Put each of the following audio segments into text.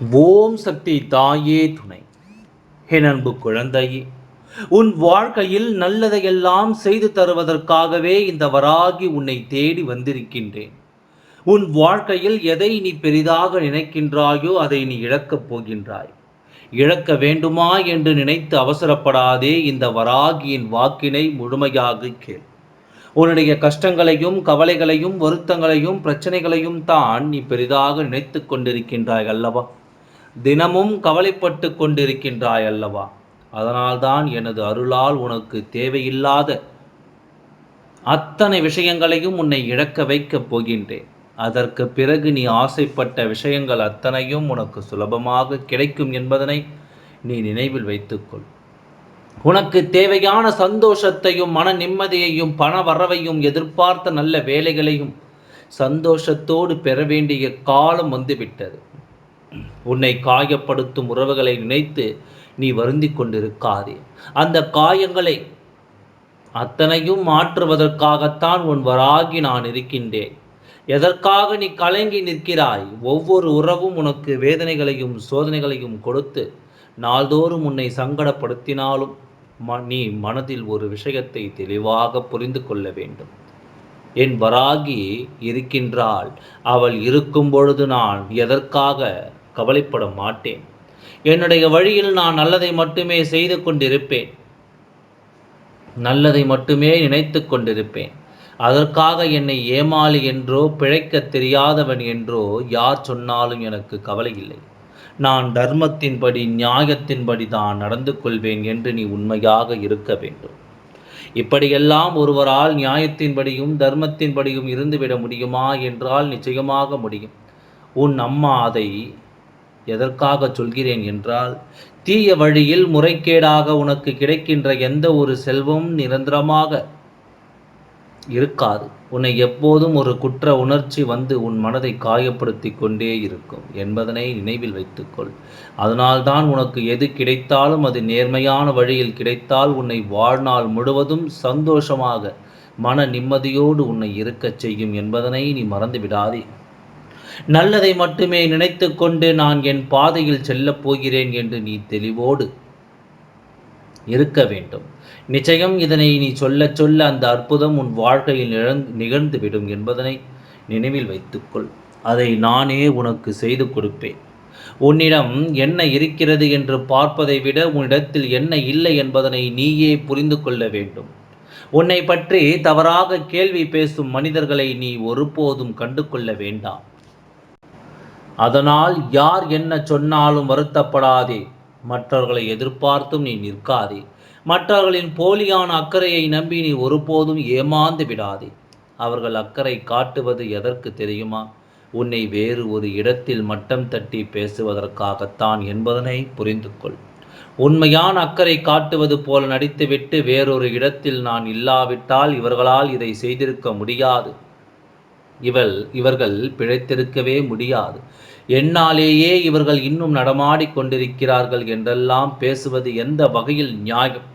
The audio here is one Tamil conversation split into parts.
ஓம் சக்தி தாயே துணை. என் அன்பு குழந்தையே உன் வாழ்க்கையில் நல்லதையெல்லாம் செய்து தருவதற்காகவே இந்த வராகி உன்னை தேடி வந்திருக்கின்றேன். உன் வாழ்க்கையில் எதை நீ பெரிதாக நினைக்கின்றாயோ அதை நீ இழக்கப் போகின்றாய். இழக்க வேண்டுமா என்று நினைத்து அவசரப்படாதே இந்த வராகியின் வாக்கினை முழுமையாக கேள். உன்னுடைய கஷ்டங்களையும் கவலைகளையும் வருத்தங்களையும் பிரச்சனைகளையும் தான் நீ பெரிதாக நினைத்து கொண்டிருக்கின்றாய் அல்லவா? தினமும் கவலைப்பட்டு கொண்டிருக்கின்றாய் அல்லவா? அதனால்தான் எனது அருளால் உனக்கு தேவையில்லாத அத்தனை விஷயங்களையும் உன்னை இழக்க வைக்கப் போகின்றேன். அதற்கு பிறகு நீ ஆசைப்பட்ட விஷயங்கள் அத்தனையும் உனக்கு சுலபமாக கிடைக்கும் என்பதனை நீ நினைவில் வைத்துக்கொள். உனக்கு தேவையான சந்தோஷத்தையும் மன நிம்மதியையும் பண வரவையும் எதிர்பார்த்த நல்ல வேலைகளையும் சந்தோஷத்தோடு பெற வேண்டிய காலம் வந்துவிட்டது. உன்னை காயப்படுத்தும் உறவுகளை நினைத்து நீ வருந்தி கொண்டிருக்காதே. அந்த காயங்களை அத்தனையும் மாற்றுவதற்காகத்தான் உன் வராகி நான் இருக்கின்றேன். எதற்காக நீ கலங்கி நிற்கிறாய்? ஒவ்வொரு உறவும் உனக்கு வேதனைகளையும் சோதனைகளையும் கொடுத்து நாள்தோறும் உன்னை சங்கடப்படுத்தினாலும் நீ மனதில் ஒரு விஷயத்தை தெளிவாக புரிந்து கொள்ள வேண்டும். என் வராகி இருக்கின்றாள். அவள் இருக்கும் பொழுது நான் எதற்காக கவலைப்பட மாட்டேன். என்னுடைய வழியில் நான் நல்லதை மட்டுமே செய்து கொண்டிருப்பேன். நல்லதை மட்டுமே நினைத்து கொண்டிருப்பேன். அதற்காக என்னை ஏமாளி என்றோ பிழைக்க தெரியாதவன் என்றோ யார் சொன்னாலும் எனக்கு கவலை இல்லை. நான் தர்மத்தின்படி நியாயத்தின்படி தான் நடந்து கொள்வேன் என்று நீ உண்மையாக இருக்க வேண்டும். இப்படியெல்லாம் ஒருவரால் நியாயத்தின்படியும் தர்மத்தின்படியும் இருந்துவிட முடியுமா? என்றால் நிச்சயமாக முடியும். உன் அம்மா அதை எதற்காக சொல்கிறேன் என்றால் தீய வழியில் முறைகேடாக உனக்கு கிடைக்கின்ற எந்த ஒரு செல்வம் நிரந்தரமாக இருக்காது. உன்னை எப்போதும் ஒரு குற்ற உணர்ச்சி வந்து உன் மனதை காயப்படுத்தி கொண்டே இருக்கும். என்பதனை நினைவில் வைத்துக்கொள். அதனால்தான் உனக்கு எது கிடைத்தாலும் அது நேர்மையான வழியில் கிடைத்தால் உன்னை வாழ்நாள் முழுவதும் சந்தோஷமாக மன நிம்மதியோடு உன்னை இருக்கச் செய்யும் என்பதனை நீ மறந்து விடாதே நல்லதை மட்டுமே நினைத்து கொண்டு நான் என் பாதையில் செல்லப் போகிறேன் என்று நீ தெளிவோடு இருக்க வேண்டும். நிச்சயம் இதனை நீ சொல்ல சொல்ல அந்த அற்புதம் உன் வாழ்க்கையில் நிகழ்ந்துவிடும் என்பதனை நினைவில் வைத்துக்கொள். அதை நானே உனக்கு செய்து கொடுப்பேன். உன்னிடம் என்ன இருக்கிறது என்று பார்ப்பதை விட உன்னிடத்தில் என்ன இல்லை என்பதனை நீயே புரிந்து கொள்ள வேண்டும். உன்னை பற்றி தவறாக கேள்வி பேசும் மனிதர்களை நீ ஒருபோதும் கண்டு கொள்ள வேண்டாம். அதனால் யார் என்ன சொன்னாலும் வருத்தப்படாதே. மற்றவர்களை எதிர்பார்த்தும் நீ நிற்காதே. மற்றவர்களின் போலியான அக்கறையை நம்பி நீ ஒருபோதும் ஏமாந்து விடாதே. அவர்கள் அக்கறை காட்டுவது எதற்கு தெரியுமா? உன்னை வேறு ஒரு இடத்தில் மட்டம் தட்டி பேசுவதற்காகத்தான் என்பதனை புரிந்து கொள் உண்மையான அக்கறை காட்டுவது போல நடித்துவிட்டு வேறொரு இடத்தில் நான் இல்லாவிட்டால் இவர்களால் இதை செய்திருக்க முடியாது. இவள் இவர்கள் பிழைத்திருக்கவே முடியாது. என்னாலேயே இவர்கள் இன்னும் நடமாடிக் கொண்டிருக்கிறார்கள் என்றெல்லாம் பேசுவது எந்த வகையில் நியாயம்?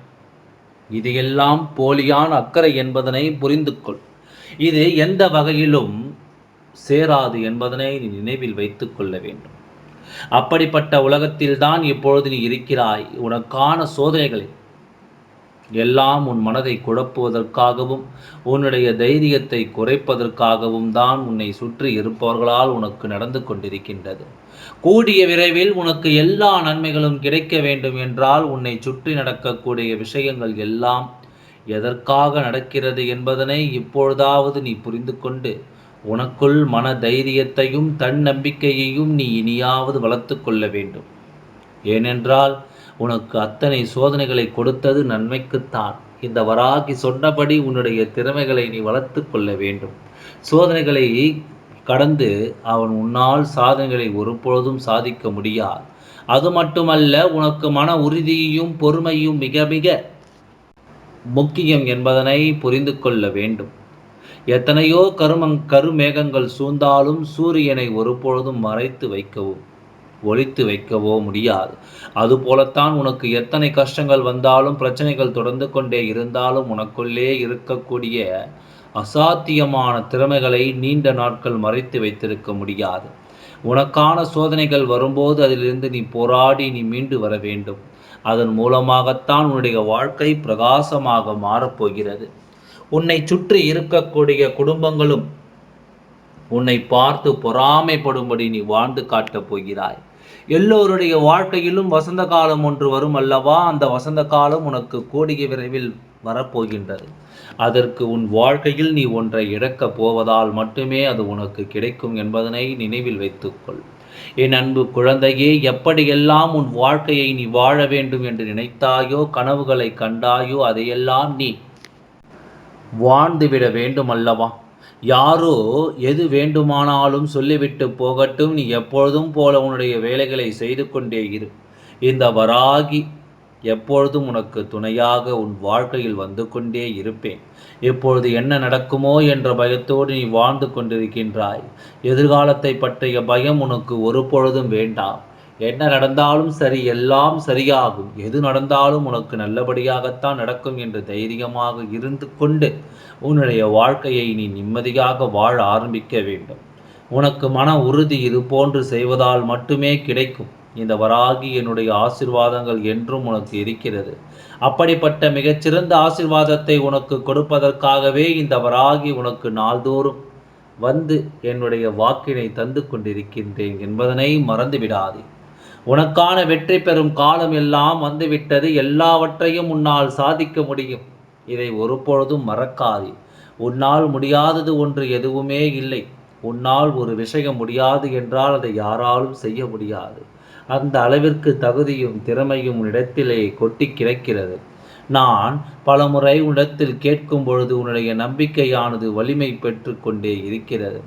இது எல்லாம் போலியான அக்கறை என்பதனை புரிந்து கொள் இது எந்த வகையிலும் சேராது என்பதனை நீ நினைவில் வைத்துக் கொள்ள வேண்டும். அப்படிப்பட்ட உலகத்தில்தான் இப்பொழுது நீ இருக்கிறாய். உனக்கான சோதனைகளை எல்லாம் உன் மனதை குழப்புவதற்காகவும் உன்னுடைய தைரியத்தை குறைப்பதற்காகவும் தான் உன்னை சுற்றி இருப்பவர்களால் உனக்கு நடந்து கொண்டிருக்கின்றது. கூடிய விரைவில் உனக்கு எல்லா நன்மைகளும் கிடைக்க வேண்டும் என்றால் உன்னை சுற்றி நடக்கக்கூடிய விஷயங்கள் எல்லாம் எதற்காக நடக்கிறது என்பதனை இப்பொழுதாவது நீ புரிந்து கொண்டு உனக்குள் மன தைரியத்தையும் தன்னம்பிக்கையையும் நீ இனியாவது வளர்த்து கொள்ள வேண்டும். ஏனென்றால் உனக்கு அத்தனை சோதனைகளை கொடுத்தது நன்மைக்குத்தான். இந்த வராகி சொன்னபடி உன்னுடைய திறமைகளை நீ வளர்த்து கொள்ள வேண்டும். சோதனைகளை கடந்து அவன் உன்னால் சாதனைகளை ஒருபொழுதும் சாதிக்க முடியாது. அது மட்டுமல்ல உனக்கு மன உறுதியையும் பொறுமையும் மிக மிக முக்கியம் என்பதனை புரிந்து கொள்ள வேண்டும். எத்தனையோ கருமங் கருமேகங்கள் சூழ்ந்தாலும் சூரியனை ஒருபொழுதும் மறைத்து வைக்கவும். ஒழித்து வைக்கவோ முடியாது. அதுபோலத்தான் உனக்கு எத்தனை கஷ்டங்கள் வந்தாலும் பிரச்சனைகள் தொடர்ந்து கொண்டே இருந்தாலும் உனக்குள்ளே இருக்கக்கூடிய அசாத்தியமான திறமைகளை நீண்ட நாட்கள் மறைத்து வைத்திருக்க முடியாது. உனக்கான சோதனைகள் வரும்போது அதிலிருந்து நீ போராடி நீ மீண்டு வர வேண்டும். அதன் மூலமாகத்தான் உன்னுடைய வாழ்க்கை பிரகாசமாக மாறப்போகிறது உன்னை சுற்றி இருக்கக்கூடிய குடும்பங்களும் உன்னை பார்த்து பொறாமைப்படும்படி நீ வாழ்ந்து காட்டப் போகிறாய். எல்லோருடைய வாழ்க்கையிலும் வசந்த காலம் ஒன்று வரும் அல்லவா? அந்த வசந்த காலம் உனக்கு கூடிய விரைவில் வரப்போகின்றது. அதற்கு உன் வாழ்க்கையில் நீ ஒன்றை இழக்கப் போவதால் மட்டுமே அது உனக்கு கிடைக்கும் என்பதனை நினைவில் வைத்துக்கொள். என் அன்பு குழந்தையே எப்படியெல்லாம் உன் வாழ்க்கையை நீ வாழ வேண்டும் என்று நினைத்தாயோ கனவுகளை கண்டாயோ அதையெல்லாம் நீ வாழ்ந்துவிட வேண்டும் அல்லவா? யாரோ எது வேண்டுமானாலும் சொல்லிவிட்டு போகட்டும் நீ எப்பொழுதும் போல உன்னுடைய வேலைகளை செய்து கொண்டே இரு. இந்த வராகி எப்பொழுதும் உனக்கு துணையாக உன் வாழ்க்கையில் வந்து கொண்டே இருப்பேன். இப்பொழுது என்ன நடக்குமோ என்ற பயத்தோடு நீ வாழ்ந்து கொண்டிருக்கின்றாய். எதிர்காலத்தை பற்றிய பயம் உனக்கு ஒரு பொழுதும் வேண்டாம். என்ன நடந்தாலும் சரி எல்லாம் சரியாகும். எது நடந்தாலும் உனக்கு நல்லபடியாகத்தான் நடக்கும் என்று தைரியமாக இருந்து கொண்டு உன்னுடைய வாழ்க்கையை நீ நிம்மதியாக வாழ ஆரம்பிக்க வேண்டும். உனக்கு மன உறுதி இது போன்று செய்வதால் மட்டுமே கிடைக்கும். இந்த வராகி என்னுடைய ஆசிர்வாதங்கள் என்றும் உனக்கு இருக்கிறது. அப்படிப்பட்ட மிகச்சிறந்த ஆசிர்வாதத்தை உனக்கு கொடுப்பதற்காகவே இந்த வராகி உனக்கு நாள்தோறும் வந்து என்னுடைய வாக்கினை தந்து கொண்டிருக்கின்றேன் என்பதனை மறந்து விடாதே உனக்கான வெற்றி பெறும் காலம் எல்லாம் வந்துவிட்டது. எல்லாவற்றையும் உன்னால் சாதிக்க முடியும். இதை ஒருபொழுதும் மறக்காதே. உன்னால் முடியாதது ஒன்று எதுவுமே இல்லை. உன்னால் ஒரு விஷயம் முடியாது என்றால் அதை யாராலும் செய்ய முடியாது. அந்த அளவிற்கு தகுதியும் திறமையும் இடத்திலே கொட்டி கிடக்கிறது. நான் பலமுறை உன்னிடத்தில் கேட்கும் பொழுது உன்னுடைய நம்பிக்கையானது வலிமை பெற்று கொண்டே இருக்கிறது.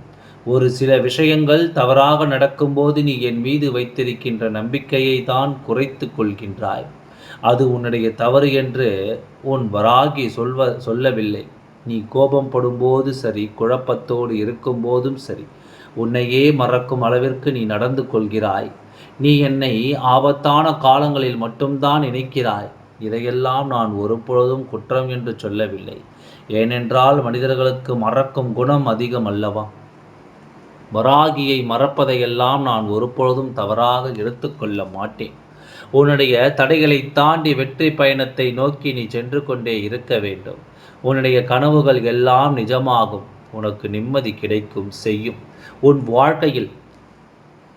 ஒரு சில விஷயங்கள் தவறாக நடக்கும்போது நீ என் மீது வைத்திருக்கின்ற நம்பிக்கையை தான் குறைத்து கொள்கின்றாய். அது உன்னுடைய தவறு என்று உன் வராகி சொல்வ சொல்லவில்லை. நீ கோபம் படும்போது சரி குழப்பத்தோடு இருக்கும்போதும் சரி. உன்னையே மறக்கும் அளவிற்கு நீ நடந்து கொள்கிறாய். நீ என்னை ஆபத்தான காலங்களில் மட்டும்தான் நினைக்கிறாய் இதையெல்லாம் நான் ஒருபொழுதும் குற்றம் என்று சொல்லவில்லை. ஏனென்றால் மனிதர்களுக்கு மறக்கும் குணம் அதிகம் அல்லவா? வராகியை மறப்பதையெல்லாம் நான் ஒருபொழுதும் தவறாக எடுத்துக்கொள்ள மாட்டேன். உன்னுடைய தடைகளை தாண்டி வெற்றி பயணத்தை நோக்கி நீ சென்று கொண்டே இருக்க வேண்டும். உன்னுடைய கனவுகள் எல்லாம் நிஜமாகும். உனக்கு நிம்மதி கிடைக்கும் செய்யும். உன் வாழ்க்கையில்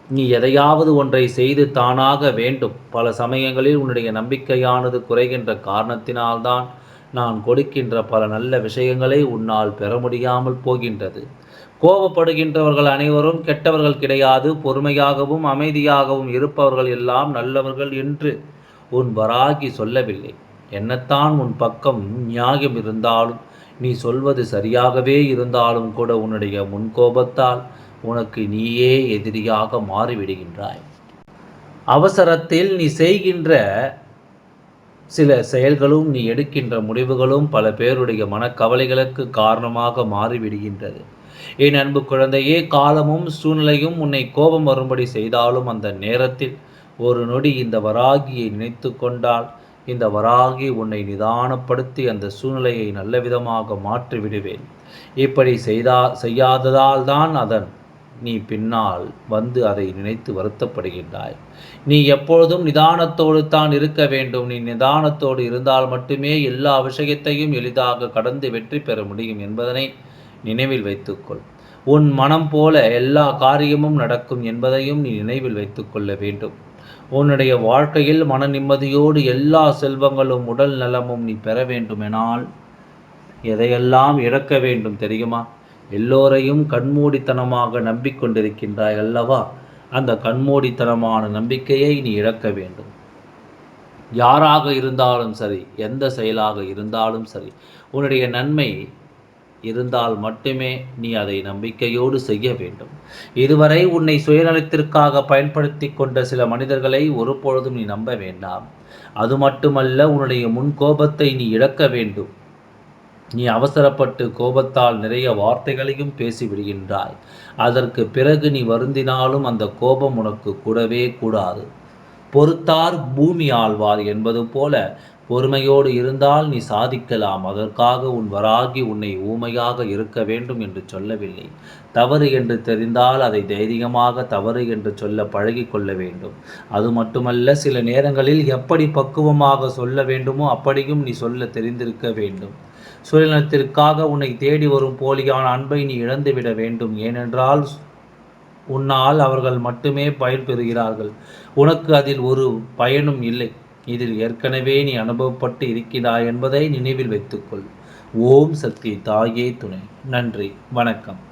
நீ எதையாவது ஒன்றை செய்து தானாக வேண்டும். பல சமயங்களில் உன்னுடைய நம்பிக்கையானது குறைகின்ற காரணத்தினால்தான் நான் கொடுக்கின்ற பல நல்ல விஷயங்களை உன்னால் பெற முடியாமல் போகின்றது. கோபப்படுகின்றவர்கள் அனைவரும் கெட்டவர்கள் கிடையாது. பொறுமையாகவும் அமைதியாகவும் இருப்பவர்கள் எல்லாம் நல்லவர்கள் என்று உன் வராகி சொல்லவில்லை. என்னத்தான் உன் பக்கம் நியாயம் இருந்தாலும் நீ சொல்வது சரியாகவே இருந்தாலும் கூட உன்னுடைய முன்கோபத்தால் உனக்கு நீயே எதிரியாக மாறிவிடுகின்றாய். அவசரத்தில் நீ செய்கின்ற சில செயல்களும் நீ எடுக்கின்ற முடிவுகளும் பல பேருடைய மனக்கவலைகளுக்கு காரணமாக மாறிவிடுகின்றது. என் அன்பு குழந்தையே காலமும் சூழ்நிலையும் உன்னை கோபம் வரும்படி செய்தாலும் அந்த நேரத்தில் ஒரு நொடி இந்த வராகியை நினைத்து கொண்டால் இந்த வராகி உன்னை நிதானப்படுத்தி அந்த சூழ்நிலையை நல்ல விதமாக மாற்றி விடுவேன் இப்படி செய்தா செய்யாததால் தான் அதன் நீ பின்னால் வந்து அதை நினைத்து வருத்தப்படுகின்றாய். நீ எப்பொழுதும் நிதானத்தோடு தான் இருக்க வேண்டும். நீ நிதானத்தோடு இருந்தால் மட்டுமே எல்லா விஷயத்தையும் எளிதாக கடந்து வெற்றி பெற முடியும் என்பதனை நினைவில் வைத்துக்கொள். உன் மனம் போல எல்லா காரியமும் நடக்கும் என்பதையும் நீ நினைவில் வைத்துக்கொள்ள வேண்டும். உன்னுடைய வாழ்க்கையில் மன நிம்மதியோடு எல்லா செல்வங்களும் உடல் நலமும் நீ பெற வேண்டுமெனால் எதையெல்லாம் இழக்க வேண்டும் தெரியுமா? எல்லோரையும் கண்மூடித்தனமாக நம்பிக்கொண்டிருக்கின்றாய் அல்லவா? அந்த கண்மூடித்தனமான நம்பிக்கையை நீ இழக்க வேண்டும். யாராக இருந்தாலும் சரி எந்த செயலாக இருந்தாலும் சரி உன்னுடைய நன்மை இருந்தால் மட்டுமே நீ அதை நம்பிக்கையோடு செய்ய வேண்டும். இதுவரை உன்னை சுயநலத்திற்காக பயன்படுத்தி கொண்ட சில மனிதர்களை ஒருபொழுதும் நீ நம்ப வேண்டாம். அது மட்டுமல்ல உன்னுடைய முன் கோபத்தை நீ இழக்க வேண்டும். நீ அவசரப்பட்டு கோபத்தால் நிறைய வார்த்தைகளையும் பேசிவிடுகின்றாய் அதற்கு பிறகு நீ வருந்தினாலும் அந்த கோபம் உனக்கு கூடவே கூடாது. பொறுத்தார் பூமி ஆழ்வார் என்பது போல பொறுமையோடு இருந்தால் நீ சாதிக்கலாம். அதற்காக உன் வராகி உன்னை ஊமையாக இருக்க வேண்டும் என்று சொல்லவில்லை. தவறு என்று தெரிந்தால் அதை தைரியமாக தவறு என்று சொல்ல பழகி கொள்ள வேண்டும். அது மட்டுமல்ல சில நேரங்களில் எப்படி பக்குவமாக சொல்ல வேண்டுமோ அப்படியும் நீ சொல்ல தெரிந்திருக்க வேண்டும். சுயநலத்திற்காக உன்னை தேடி வரும் போலியான அன்பை நீ இழந்துவிட வேண்டும். ஏனென்றால் உன்னால் அவர்கள் மட்டுமே பயன் பெறுகிறார்கள். உனக்கு அதில் ஒரு பயனும் இல்லை. இதில் ஏற்கனவே நீ அனுபவப்பட்டு இருக்கிறாய் என்பதை நினைவில் வைத்துக்கொள். ஓம் சக்தி தாயே துணை. நன்றி. வணக்கம்.